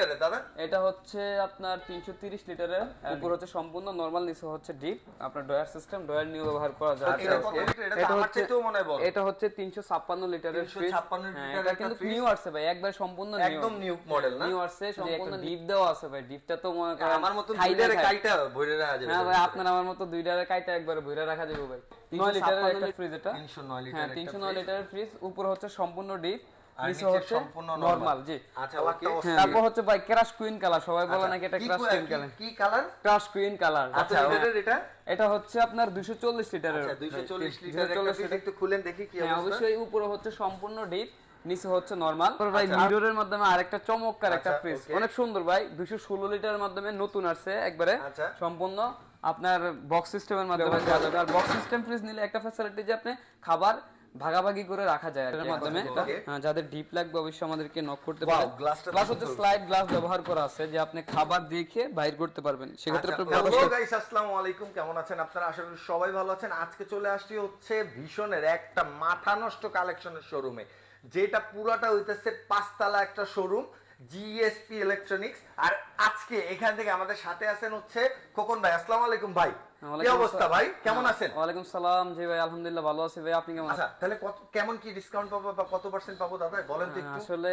লিটারের দাদা এটা হচ্ছে আপনার 330 লিটারের উপর হচ্ছে সম্পূর্ণ নরমাল নিচে হচ্ছে ডিপ। আপনার ডয়ার সিস্টেম ডয়ার নিউ ব্যবহার করা যায়। আচ্ছা, এটা কত এটা আমার হচ্ছে মনে হয় বড়। এটা হচ্ছে 356 লিটারের ফ্রিজ 356 হ্যাঁ, লিটারের কিন্তু নিউ আসছে ভাই একবার সম্পূর্ণ নিউ একদম new model না? নিউ আসছে সম্পূর্ণ ডিপ দেওয়া আছে ভাই ডিপটা তো মনে করেন আমার না খাই। কাইটা ভরে রাখা যাবে হ্যাঁ ভাই আপনার আমার মতো দুইটারে কাইটা একবারে ভইরা রাখা যাবে ভাই। 9 লিটারের একটা ফ্রিজ এটা। 309 লিটার হ্যাঁ 309 লিটারের ফ্রিজ উপর হচ্ছে সম্পূর্ণ ডিপ নিচে নিচে হচ্ছে সম্পূর্ণ নরমাল জি। আচ্ছা ওকে তারপর হচ্ছে ভাই ক্রাশ কুইন কালার সবাই বলে নাকি এটা ক্রাশ কুইন কালার কি কালার ক্রাশ কুইন কালার আচ্ছা এটা? এটা হচ্ছে আপনার 240 লিটারের আচ্ছা 240 লিটার একটা 240 একটু খুলেন দেখি কি হ্যাঁ অবস্থা। অবশ্যই উপরে হচ্ছে সম্পূর্ণ ডিপ নিচে হচ্ছে নরমাল ভাই মিররের মাধ্যমে আরেকটা চমৎকার একটা আচ্ছা, ফ্রিজ অনেক সুন্দর ভাই। 216 লিটারের মাধ্যমে নতুন আসছে একবারে। আচ্ছা। সম্পূর্ণ আপনার বক্স সিস্টেমের মাধ্যমে আর বক্স সিস্টেম ফ্রিজ নিলে একটা ফ্যাসিলিটি যে আপনি খাবার ভাগাভাগি করে রাখা যায় এর মাধ্যমে। হ্যাঁ, যাদের ডিপ লাগবে অবশ্যই আমাদেরকে নক করতে পারেন। প্লাস হচ্ছে স্লাইড গ্লাস ব্যবহার করা আছে যে আপনি খাবার দেখে বাইর করতে পারবেন। সেক্ষেত্রে আচ্ছা, হ্যালো ব্যবস্থা- গাইস আসসালামু আলাইকুম কেমন আছেন? আপনারা আশা করি সবাই ভালো আছেন। আজকে চলে আসছি হচ্ছে ভীষণের একটা মাথা নষ্ট কালেকশনের শোরুমে যেটা পুরাটা হইতেছে পাঁচতলা একটা শোরুম জিএসপি ইলেকট্রনিক্স আর আজকে এখান থেকে আমাদের সাথে আছেন হচ্ছে খোকন ভাই। আসসালামু আলাইকুম ভাই। কি অবস্থা ভাই? কেমন আছেন? ওয়ালাইকুম সালাম। জি ভাই আলহামদুলিল্লাহ ভালো আছি ভাই। আপনি কেমন আছেন? আচ্ছা তাহলে কত কেমন কি ডিসকাউন্ট পাবো বা কত পার্সেন্ট পাবো দাদা? বলেন তো একটু। আসলে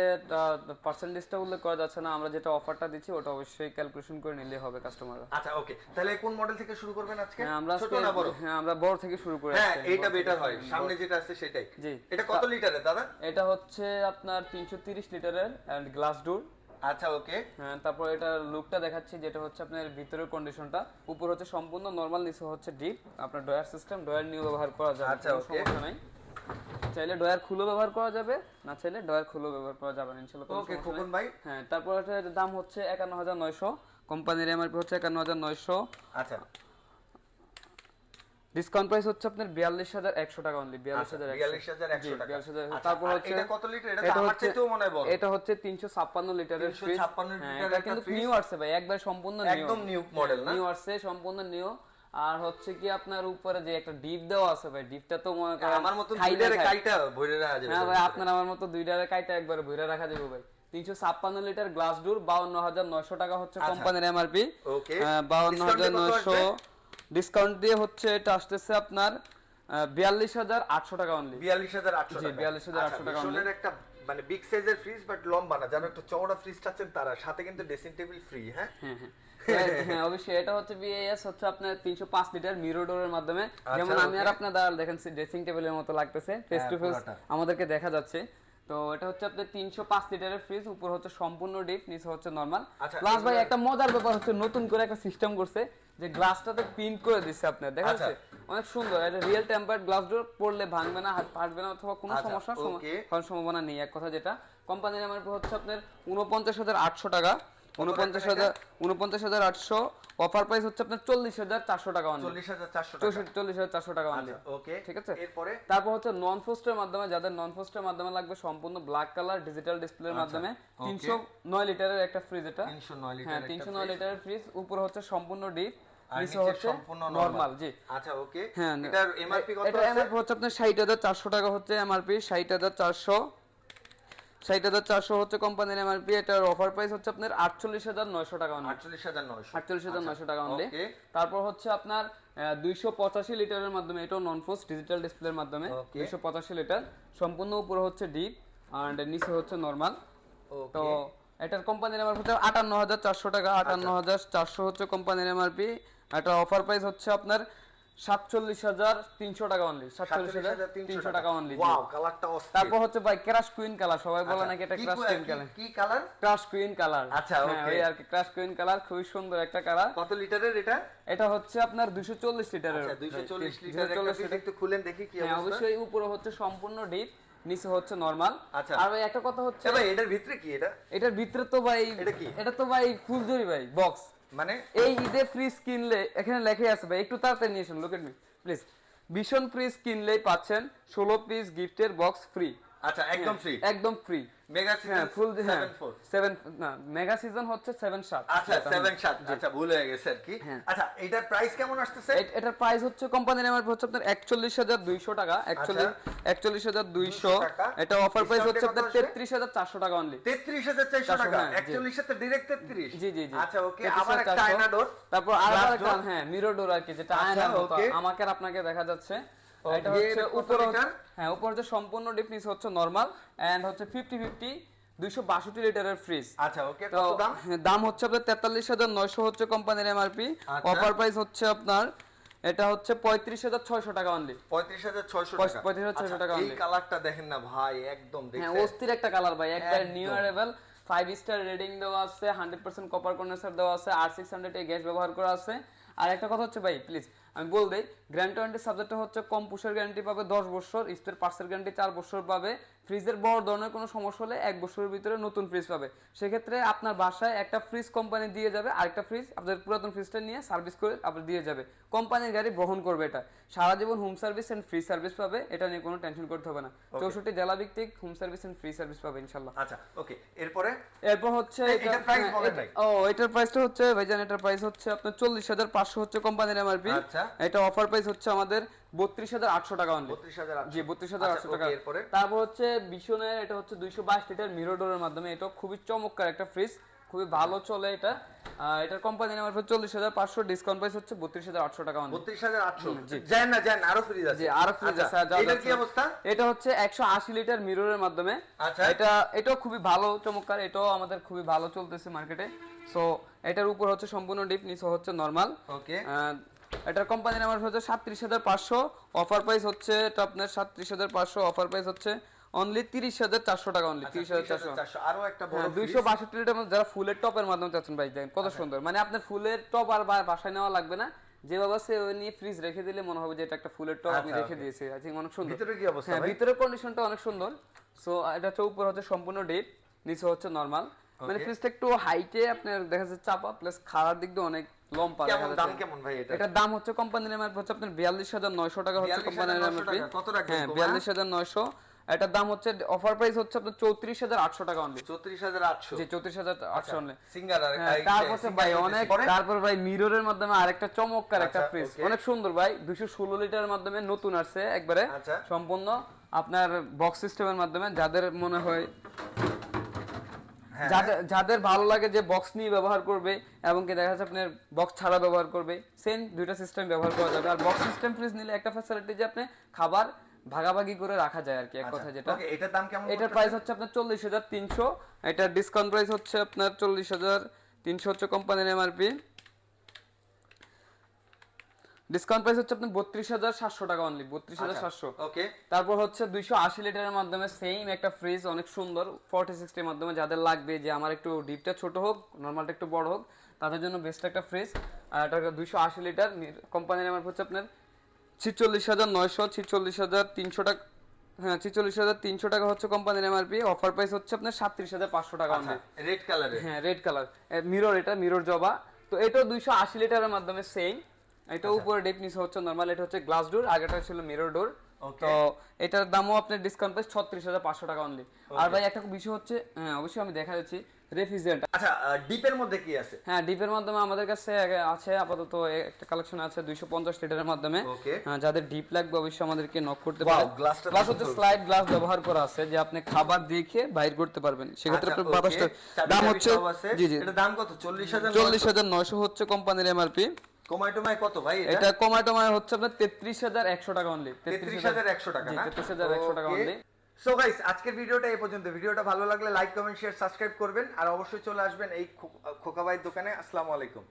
পার্সেন্টেজটা উল্লেখ করা যাচ্ছে না। আমরা যেটা অফারটা দিচ্ছি ওটা অবশ্যই ক্যালকুলেশন করে নিলে হবে কাস্টমাররা আচ্ছা ওকে তাহলে কোন মডেল থেকে শুরু করবেন আজকে? হ্যাঁ আমরা ছোট না বড়? হ্যাঁ আমরা বড় থেকে শুরু করে হ্যাঁ বড় বেটার হয়। সামনে যেটা আছে সেটাই। জি। এটা কত লিটারের দাদা? এটা হচ্ছে আপনার 330 লিটারের এন্ড গ্লাস ডোর আচ্ছা ওকে। হ্যাঁ তারপর এটা লুকটা দেখাচ্ছি যেটা হচ্ছে আপনার ভিতরের কন্ডিশনটা উপর হচ্ছে সম্পূর্ণ নরমাল নিচে হচ্ছে ডিপ আপনার ডয়ার সিস্টেম ডয়ার নিউ ব্যবহার করা যাবে আচ্ছা, ওকে। সমস্যা নাই। চাইলে ডয়ার খুলে ব্যবহার করা যাবে না চাইলে ডয়ার খুলে ব্যবহার করা যাবে না ইনশাআল্লাহ ওকে খোকন ভাই। হ্যাঁ তারপর এটার দাম হচ্ছে একান্ন হাজার নয়শো। কোম্পানির এমআরপি হচ্ছে একান্ন হাজার নয়শো। আচ্ছা। ডিসকাউন্ট প্রাইস হচ্ছে আপনার বিয়াল্লিশ হাজার একশো টাকা অনলি বিয়াল্লিশ আচ্ছা, হাজার 42,100 টাকা। আচ্ছা, তারপর আর হচ্ছে এটা কত লিটার? এটা তো আমার হচ্ছে চাইতেও মনে হয় বড়। এটা হচ্ছে লিটারের ফ্রিজ 356 হ্যাঁ লিটারের কিন্তু নিউ আসছে ভাই একবার সম্পূর্ণ একদম new model না? নিউ আসছে সম্পূর্ণ নিউ আর হচ্ছে কি আপনার উপরে যে একটা ডিপ দেওয়া আছে ভাই ডিপটা তো মনে করেন আমার খাই না কাইটা ভরে রাখা যাবে হ্যাঁ ভাই আপনার আমার মতো দুইটারে কাইটা একবারে ভইরা রাখা যাবে ভাই তিনশো ছাপ্পান্ন লিটার গ্লাস ডোর বাউন্ন হাজার নয়শো টাকা হচ্ছে আচ্ছা। কোম্পানির এমআরপি Okay. বাউন্ন হাজার নয়শো? ডিসকাউন্ট দিয়ে হচ্ছে এটা আসতেছে আপনার বিয়াল্লিশ হাজার আটশো টাকা অনলি 42800 জি, টাকা। 42,800 আচ্ছা, টাকা ভীষণের একটা মানে বিগ সাইজের ফ্রিজ বাট লম্বা না। যারা একটা চওড়া ফ্রিজ চাচ্ছেন তারা সাথে কিন্তু ড্রেসিং টেবিল ফ্রি হ্যাঁ? হ্যাঁ অবশ্যই। এটা হচ্ছে বিএএস হচ্ছে আপনার 305 লিটার মিরর ডোরের মাধ্যমে। যেমন আমি আর. আপনার দাঁড়াল দেখেন ড্রেসিং টেবিলের মতো লাগতেছে। ফেস টু ফেস আমাদেরকে দেখা যাচ্ছে। তো এটা হচ্ছে আপনার 305 লিটারের ফ্রিজ উপর হচ্ছে সম্পূর্ণ ডিপ নিচে হচ্ছে নরমাল আচ্ছা, প্লাস ভাই একটা মজার ব্যাপার হচ্ছে নতুন করে একটা সিস্টেম করছে যে গ্লাসটাতে প্রিন্ট করে দিচ্ছে আপনার দেখা আচ্ছা। যাচ্ছে? অনেক সুন্দর এটা রিয়েল টেম্পার্ড গ্লাস ডোর পড়লে ভাঙবে না হাত ফাটবে না অথবা কোনো আচ্ছা, সমস্যা সম- হওয়ার সম্ভাবনা নেই। এক কথা যেটা কোম্পানির আমার হচ্ছে আপনার উনপঞ্চাশ হাজার আটশো টাকা। উনপঞ্চাশ হাজার উনপঞ্চাশ হাজার আটশো। অফার প্রাইস হচ্ছে আপনার চল্লিশ হাজার চারশো টাকা অনলি 40400 টাকা। চল্লিশ হাজার চারশো টাকা অনলি আচ্ছা ওকে ঠিক আছে? এরপরে? তারপর হচ্ছে নন ফোস্টের মাধ্যমে যাদের নন ফোস্টের মাধ্যমে লাগবে সম্পূর্ণ ব্ল্যাক কালার ডিজিটাল ডিসপ্লের মাধ্যমে তিনশো নয় লিটারের একটা ফ্রিজ এটা। 309 লিটার হ্যাঁ তিনশো নয় লিটারের ফ্রিজ উপরে হচ্ছে সম্পূর্ণ ডিপ সম্পূর্ণ নরমাল জি। আচ্ছা ওকে হ্যাঁ এটার এমআরপি কত এটা এমআরপি হচ্ছে আপনার ষাট হাজার চারশো টাকা হচ্ছে এমআরপি ষাট হাজার চারশো। ষাট হাজার চারশো হচ্ছে কোম্পানির এমআরপি এটার অফার প্রাইস হচ্ছে আপনার আটচল্লিশ হাজার নয়শো টাকা অনলি 48900 আটচল্লিশ হাজার নয়শো টাকা অনলি তারপর হচ্ছে আপনার দুইশো পঁচাশি লিটারের মাধ্যমে এটাও নন ডিজিটাল ডিসপ্লের মাধ্যমে। দুইশো পঁচাশি লিটার সম্পূর্ণ উপরে হচ্ছে ডিপ আর নিচে হচ্ছে নর্মাল তো এটার কোম্পানির এমআরপি হচ্ছে আটান্ন হাজার চারশো টাকা আটান্ন হাজার চারশো হচ্ছে কোম্পানির এমআরপি এটা অফার প্রাইস হচ্ছে আপনার সাতচল্লিশ হাজার তিনশো টাকা অনলি সাতচল্লিশ হাজার তিনশো টাকা। অনলি ওয়াও কালারটা তারপর হচ্ছে ভাই ক্রাশ কুইন কালার সবাই বলে নাকি এটা ক্রাশ কুইন কালার কি কালার ক্রাশ কুইন কালার আচ্ছা, হ্যাঁ আর কি ক্রাশ কুইন কালার খুবই সুন্দর একটা কালার কত লিটারের এটা? এটা হচ্ছে আপনার 240 লিটারের আচ্ছা 240 হ্যাঁ, লিটার একটা একটু খুলেন দেখি কি হ্যাঁ অবস্থা। অবশ্যই উপরে হচ্ছে সম্পূর্ণ ডিপ নিচে হচ্ছে নরমাল আচ্ছা। আর ভাই একটা কথা হচ্ছে ভাই এটার ভিতরে কি এটা? এটার ভিতরে তো ভাই এটা কি? এটা তো ভাই ফুলজুরি ভাই বক্স মানে এই ঈদে ফ্রিজ কিনলে এখানে লেখাই আছে ভাই একটু তাড়াতাড়ি নিয়ে আসুন লোক মি প্লিজ ভীষণ ফ্রিজ কিনলেই পাচ্ছেন ষোলো পিস গিফটের বক্স ফ্রি আচ্ছা একদম ফ্রি একদম ফ্রি মেগা হ্যাঁ সিজন ফুল হ্যাঁ 74 না মেগা সিজন হচ্ছে সেভেন সাত। আচ্ছা 7 আচ্ছা ভুল হয়ে গেছে আর কি। হ্যাঁ। আচ্ছা এটার প্রাইস কেমন আসতেছে? এটার প্রাইস হচ্ছে কোম্পানির এমআরপি হচ্ছে আপনার একচল্লিশ হাজার দুইশো টাকা। একচল্লিশ একচল্লিশ হাজার দুইশো। আচ্ছা। টাকা। এটা অফার প্রাইস হচ্ছে আপনার টাকা অনলি 33400 টাকা। হ্যাঁ, জি। 41 সাথে ডাইরেক্ট 33 জি জি জি। আচ্ছা ওকে 33,400 আবার একটা আয়না ডোর তারপর আর একটা হ্যাঁ মিরর ডোর আর কি যেটা আচ্ছা, মতো আমাকে আর আপনাকে দেখা যাচ্ছে। এটা হচ্ছে উপরে হ্যাঁ উপরে হচ্ছে সম্পূর্ণ ডিপনিস হচ্ছে নরমাল এন্ড হচ্ছে 50 50 262 লিটারের ফ্রিজ আচ্ছা ওকে দাম? দাম হচ্ছে আপনার তেতাল্লিশ হাজার নয়শো হচ্ছে কোম্পানির এমআরপি আচ্ছা। অফার প্রাইস হচ্ছে আপনার এটা হচ্ছে পঁয়ত্রিশ হাজার ছয়শো টাকা অনলি 35600 পঁয়ত্রিশ- টাকা। পঁয়ত্রিশ হাজার ছয়শো আচ্ছা, টাকা এই কালারটা দেখেন না ভাই একদম হ্যাঁ অস্থির একটা কালার ভাই একবার একদম। নিউ ফাইভ স্টার রেটিং দেওয়া আছে হান্ড্রেড পার্সেন্ট কপার কন্ডেন্সার দেওয়া আছে আর সিক্স হান্ড্রেড গ্যাস ব্যবহার করা আছে। আর একটা কথা হচ্ছে ভাই প্লিজ আমি বল দিই গ্যারান্টি ওয়ারেন্টি সাবজেক্টটা হচ্ছে কম পুষের গ্যারান্টি পাবে দশ বছর স্পের পার্সের গ্যারান্টি চার বছর পাবে। ফ্রিজের বড় ধরনের কোনো সমস্যা হলে এক বছরের ভিতরে নতুন ফ্রিজ পাবে। সেক্ষেত্রে আপনার বাসায় একটা ফ্রিজ কোম্পানি দিয়ে যাবে আরেকটা ফ্রিজ আপনাদের পুরাতন ফ্রিজটা নিয়ে সার্ভিস করে আপনার দিয়ে যাবে। কোম্পানির গাড়ি বহন করবে এটা। সারা জীবন home service and free service পাবে এটা নিয়ে কোনো টেনশন করতে হবে না। চৌষট্টি জেলা ভিত্তিক home service and free service পাবে ইনশাল্লাহ। আচ্ছা ওকে এরপরে? এরপর হচ্ছে হ্যাঁ। ও এটার প্রাইসটা হচ্ছে ভাইজান এটার প্রাইস হচ্ছে আপনার চল্লিশ হাজার পাঁচশো হচ্ছে কোম্পানির এমআরপি আচ্ছা। এটা অফার প্রাইস হচ্ছে আমাদের বত্রিশ হাজার আটশো টাকা অনলি 32800 জি বত্রিশ হাজার আচ্ছা, আটশো টাকা এরপরে? তারপর হচ্ছে বিশনের এটা হচ্ছে দুইশো বাইশ লিটার মিরোডোরের মাধ্যমে। এটা খুবই চমৎকার একটা ফ্রিজ খুবই ভালো চলে এটা। এটার কোম্পানি নাম্বার চল্লিশ হাজার পাঁচশো ডিসকাউন্ট প্রাইস হচ্ছে বত্রিশ হাজার আটশো টাকা অনলি 32800 জি। জান না জান আরও ফ্রিজ আছে। জি আরও ফ্রিজ আচ্ছা, আছে এটার যা- কি অবস্থা? এটা হচ্ছে একশো আশি লিটার মিররের মাধ্যমে। আচ্ছা। এটা এটাও খুবই ভালো চমৎকার এটাও আমাদের খুবই ভালো চলতেছে মার্কেটে সো এটার উপর হচ্ছে সম্পূর্ণ ডিপ নিচে হচ্ছে নর্মাল ওকে এটার কোম্পানি নাম্বার হচ্ছে সাতত্রিশ হাজার পাঁচশো। অফার প্রাইস হচ্ছে এটা আপনার সাতত্রিশ হাজার পাঁচশো। অফার প্রাইস হচ্ছে অনলি তিরিশ হাজার চারশো টাকা অনলি তিরিশ হাজার চারশো। 33400 আরও একটা হ্যাঁ দুইশো বাষট্টি লিটার যারা ফুলের টপের মাধ্যমে চাচ্ছেন ভাই দেখেন কত আচ্ছা। সুন্দর। মানে আপনার ফুলের টপ আর বাসায় নেওয়া লাগবে না। ওই নিয়ে ফ্রিজ রেখে দিলে মনে হবে যে এটা একটা ফুলের টপ আমি আচ্ছা, রেখে. দিয়েছি। আই থিঙ্ক অনেক সুন্দর। ভিতরে কি অবস্থা হ্যাঁ ভিতরের কন্ডিশনটা অনেক সুন্দর। সো এটা হচ্ছে উপর হচ্ছে সম্পূর্ণ ডিপ নিচে হচ্ছে নরমাল মানে. ফ্রিজটা একটু হাইটে আপনার দেখা যাচ্ছে চাপা প্লাস খাওয়ার দিক দিয়ে অনেক লম্বা কেমন দাম কেমন ভাই এটা? এটার দাম হচ্ছে কোম্পানির এমআরপি হচ্ছে আপনার বিয়াল্লিশ হাজার নয়শো টাকা হচ্ছে কোম্পানির এমআরপি কত রাখবেন হ্যাঁ কমা? বিয়াল্লিশ হাজার নয়শো। এটার দাম হচ্ছে অফার প্রাইস হচ্ছে আপনার চৌত্রিশ হাজার আটশো টাকা অনলি 34800 জি চৌত্রিশ হাজার আটশো অনলি সিঙ্গার আর হ্যাঁ, তারপর ভাই অনেক তারপর ভাই মিররের মাধ্যমে আরেকটা চমৎকার একটা আচ্ছা, ফ্রিজ অনেক সুন্দর ভাই দুইশো ষোলো লিটারের মাধ্যমে নতুন আসছে একবারে। আচ্ছা। সম্পূর্ণ আপনার বক্স সিস্টেমের মাধ্যমে যাদের মনে হয় হ্যাঁ। যাদের যাদের ভালো লাগে যে বক্স নিয়ে ব্যবহার করবে এবং কি দেখা যাচ্ছে আপনার বক্স ছাড়া ব্যবহার করবে সেম দুইটা সিস্টেম ব্যবহার করা যাবে। আর বক্স সিস্টেম ফ্রিজ নিলে একটা ফ্যাসিলিটি যে আপনি খাবার ভাগাভাগি করে রাখা যায় আর কি এক কথা যেটা। ওকে এটার দাম কেমন এটার প্রাইস হচ্ছে আপনার চল্লিশ হাজার তিনশো। এটার ডিসকাউন্ট প্রাইস হচ্ছে আপনার চল্লিশ হাজার তিনশো হচ্ছে কোম্পানির এমআরপি ডিসকাউন্ট প্রাইস হচ্ছে আপনার বত্রিশ হাজার সাতশো টাকা অনলি বত্রিশ হাজার সাতশো। ওকে তারপর হচ্ছে দুইশো আশি লিটারের মাধ্যমে সেম একটা ফ্রিজ অনেক সুন্দর ফর্টি সিক্সটির মাধ্যমে যাদের লাগবে যে আমার একটু ডিপটা ছোট হোক নর্মালটা একটু বড় হোক তাদের জন্য বেস্ট একটা ফ্রিজ আর এটা দুইশো আশি লিটার কোম্পানির আমার হচ্ছে আপনার ছিচল্লিশ হাজার নয়শো ছিচল্লিশ হাজার তিনশো টাকা হ্যাঁ ছিচল্লিশ হাজার তিনশো টাকা হচ্ছে কোম্পানির এমআরপি অফার প্রাইস হচ্ছে আপনার সাতত্রিশ হাজার পাঁচশো টাকা আচ্ছা রেড কালারে হ্যাঁ রেড কালার মিরর এটা মিরর জবা। তো এটাও দুইশো আশি লিটারের মাধ্যমে সেম এটা উপরে ডেপ নিচে হচ্ছে নর্মাল এটা হচ্ছে গ্লাস ডোর আগেটা ছিল মিরর ডোর তো এটার দামও আপনার ডিসকাউন্ট প্রাইস ছত্রিশ হাজার পাঁচশো টাকা অনলি আর ভাই একটা বিষয় হচ্ছে হ্যাঁ অবশ্যই আমি দেখা যাচ্ছি রেফ্রিজারেন্ট আচ্ছা ডিপের মধ্যে কি আছে? হ্যাঁ ডিপের মাধ্যমে আমাদের কাছে আছে আপাতত একটা কালেকশন আছে দুইশো পঞ্চাশ লিটারের মাধ্যমে। হ্যাঁ, যাদের ডিপ লাগবে অবশ্যই আমাদেরকে নক করতে Wow, পারে glassটা হচ্ছে স্লাইড গ্লাস ব্যবহার করা আছে যে আপনি খাবার দেখে বাইর করতে পারবেন। সেক্ষেত্রে আচ্ছা, আপনার বাতাসটা দাম হচ্ছে জি জি। এটার দাম কত? 40000 চল্লিশ হাজার নয়শো হচ্ছে কোম্পানির এমআরপি কমাই টমাই কত ভাই এটা? কমায় টমায় হচ্ছে আপনার তেত্রিশ হাজার একশো টাকা অনলি 33100 টাকা না? তেত্রিশ হাজার একশো টাকা অনলি সো গাইস আজকের ভিডিওটা এই পর্যন্ত। ভিডিওটা ভালো লাগলে লাইক কমেন্ট শেয়ার সাবস্ক্রাইব করবেন। আর অবশ্যই চলে আসবেন এই খো- খোকাবাই দোকানে। আসসালামু আলাইকুম।